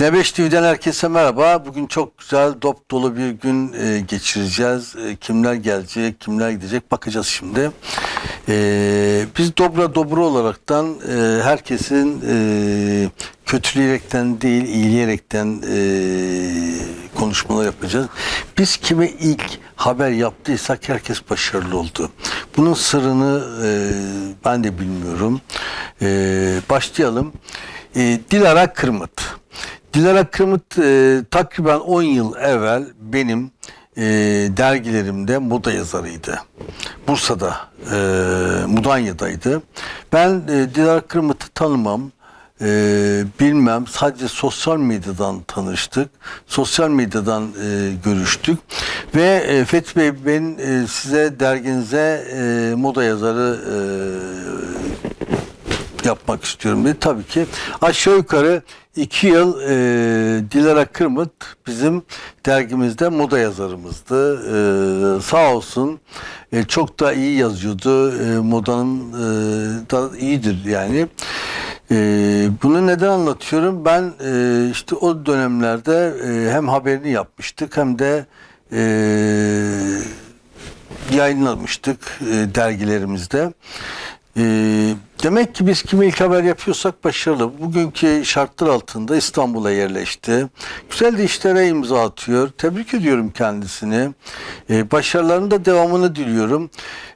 Sine 5 TV'den herkese merhaba. Bugün çok güzel, dop dolu bir gün e, geçireceğiz. E, kimler gelecek, kimler gidecek bakacağız şimdi. E, biz dobra dobra olaraktan e, herkesin e, kötüleyerekten değil, iyileyerekten e, konuşmalar yapacağız. Biz kime ilk haber yaptıysak herkes başarılı oldu. Bunun sırrını e, ben de bilmiyorum. E, başlayalım. E, Dilara Kırmıt. Dilara Kırmıt e, takriben 10 yıl evvel benim e, dergilerimde moda yazarıydı. Bursa'da, e, Mudanya'daydı. Ben e, Dilara Kırmıt'ı tanımam, e, bilmem. Sadece sosyal medyadan tanıştık. Sosyal medyadan e, görüştük. Ve e, Fethi Bey ben e, size derginize e, moda yazarı e, yapmak istiyorum dedi. Tabii ki aşağı yukarı iki yıl e, Dilara Kırmıt bizim dergimizde moda yazarımızdı. E, sağ olsun e, çok da iyi yazıyordu. E, modanın e, da iyidir yani. E, bunu neden anlatıyorum? Ben e, işte o dönemlerde e, hem haberini yapmıştık hem de e, yayınlamıştık e, dergilerimizde. E, demek ki biz kime ilk haber yapıyorsak başarılı. Bugünkü şartlar altında İstanbul'a yerleşti. Güzel de işlere imza atıyor. Tebrik ediyorum kendisini. E, başarılarının da devamını diliyorum.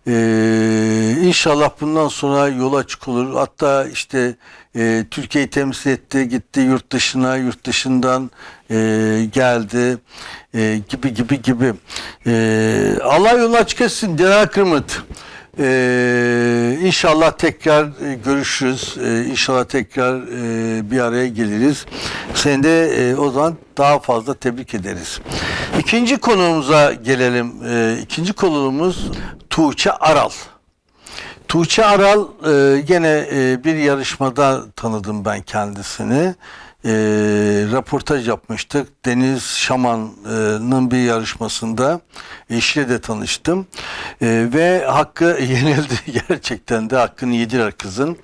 E, inşallah bundan sonra yol açık olur. Hatta işte e, Türkiye'yi temsil etti, gitti yurt dışına, yurt dışından e, geldi e, gibi gibi gibi. E, Allah yolu açık etsin. Dilara Kırmıt. Ee, inşallah tekrar e, görüşürüz. Ee, inşallah tekrar e, bir araya geliriz. Seni de e, o zaman daha fazla tebrik ederiz. İkinci konuğumuza gelelim. Ee, ikinci konuğumuz Tuğçe Aral. Tuğçe Aral e, gene e, bir yarışmada tanıdım ben kendisini. E, röportaj yapmıştık. Deniz Şaman'ın bir yarışmasında eşiyle de tanıştım. E, ve hakkı yenildi gerçekten de hakkını yediler kızın.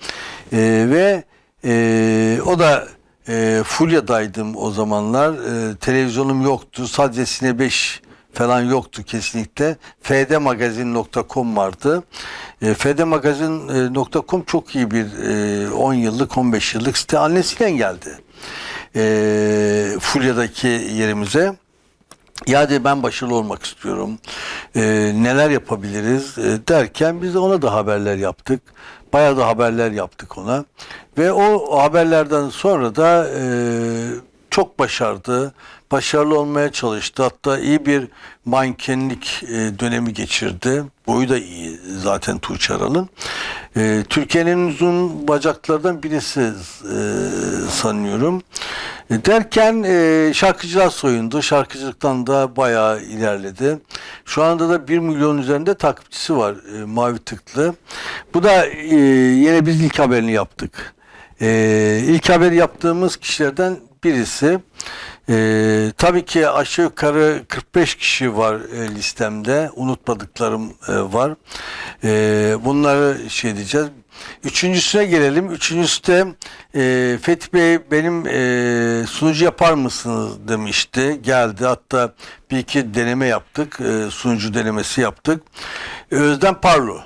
E, ve e, o da e, Fulya'daydım o zamanlar. E, televizyonum yoktu. Sadece Sine 5 falan yoktu kesinlikle. fdmagazin.com vardı. E, fdmagazin.com çok iyi bir e, 10 yıllık 15 yıllık site. Annesiyle geldi. E, Fulya'daki yerimize. Ya dedi ben başarılı olmak istiyorum. E, neler yapabiliriz e, derken biz ona da haberler yaptık. Bayağı da haberler yaptık ona. Ve o haberlerden sonra da e, çok başardı. Başarılı olmaya çalıştı. Hatta iyi bir mankenlik e, dönemi geçirdi. Boyu da iyi zaten Tuğçe Aral'ın. E, Türkiye'nin uzun bacaklardan birisi sanıyorum. Derken e, şarkıcılar soyundu. Şarkıcılıktan da bayağı ilerledi. Şu anda da 1 milyon üzerinde takipçisi var e, Mavi Tıklı. Bu da e, yine biz ilk haberini yaptık. E, ilk haberi yaptığımız kişilerden birisi. Ee, tabii ki aşağı yukarı 45 kişi var e, listemde. Unutmadıklarım e, var. E, bunları şey diyeceğiz. Üçüncüsüne gelelim. Üçüncüsü de e, Fethi Bey benim e, sunucu yapar mısınız demişti. Geldi. Hatta bir iki deneme yaptık. E, sunucu denemesi yaptık. Özden Parlu.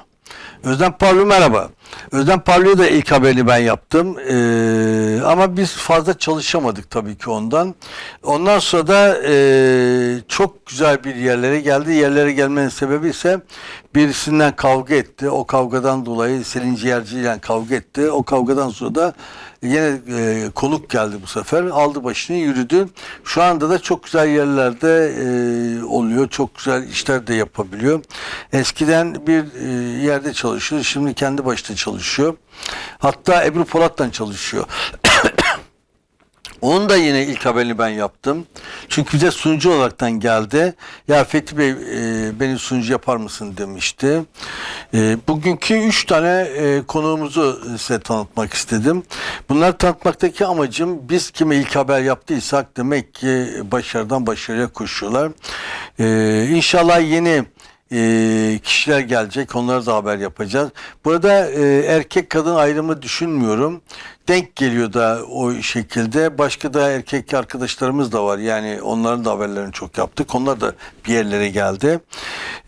Özlem Parlu merhaba. Özlem Parlu'ya da ilk haberini ben yaptım. Ee, ama biz fazla çalışamadık tabii ki ondan. Ondan sonra da e, çok güzel bir yerlere geldi. Yerlere gelmenin sebebi ise birisinden kavga etti. O kavgadan dolayı Selin Ciğerci ile kavga etti. O kavgadan sonra da yine e, konuk geldi bu sefer. Aldı başını yürüdü. Şu anda da çok güzel yerlerde e, oluyor. Çok güzel işler de yapabiliyor. Eskiden bir e, yerde çalışıyor. Şimdi kendi başına çalışıyor. Hatta Ebru Polat'tan çalışıyor. Onun da yine ilk haberini ben yaptım. Çünkü bize sunucu olaraktan geldi. Ya Fethi Bey e, beni sunucu yapar mısın demişti. E, bugünkü üç tane e, konuğumuzu size tanıtmak istedim. Bunları tanıtmaktaki amacım biz kime ilk haber yaptıysak demek ki başarıdan başarıya koşuyorlar. E, inşallah yeni e, kişiler gelecek. Onlara da haber yapacağız. Burada e, erkek kadın ayrımı düşünmüyorum. Denk geliyor da o şekilde. Başka da erkek arkadaşlarımız da var. Yani onların da haberlerini çok yaptık. Onlar da bir yerlere geldi.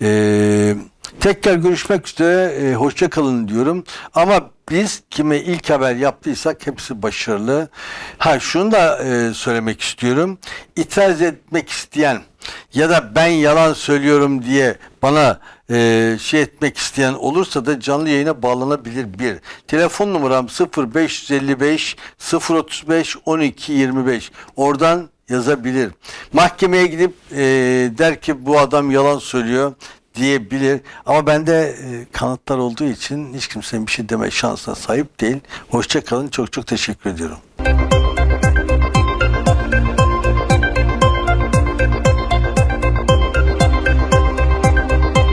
Eee Tekrar görüşmek üzere. E, hoşça kalın diyorum. Ama biz kime ilk haber yaptıysak hepsi başarılı. Ha şunu da e, söylemek istiyorum. İtiraz etmek isteyen ya da ben yalan söylüyorum diye bana e, şey etmek isteyen olursa da canlı yayına bağlanabilir bir. Telefon numaram 0555 035 12 25. Oradan yazabilir. Mahkemeye gidip e, der ki bu adam yalan söylüyor diyebilir. Ama bende e, kanıtlar olduğu için hiç kimsenin bir şey deme şansına sahip değil. Hoşça kalın. Çok çok teşekkür ediyorum.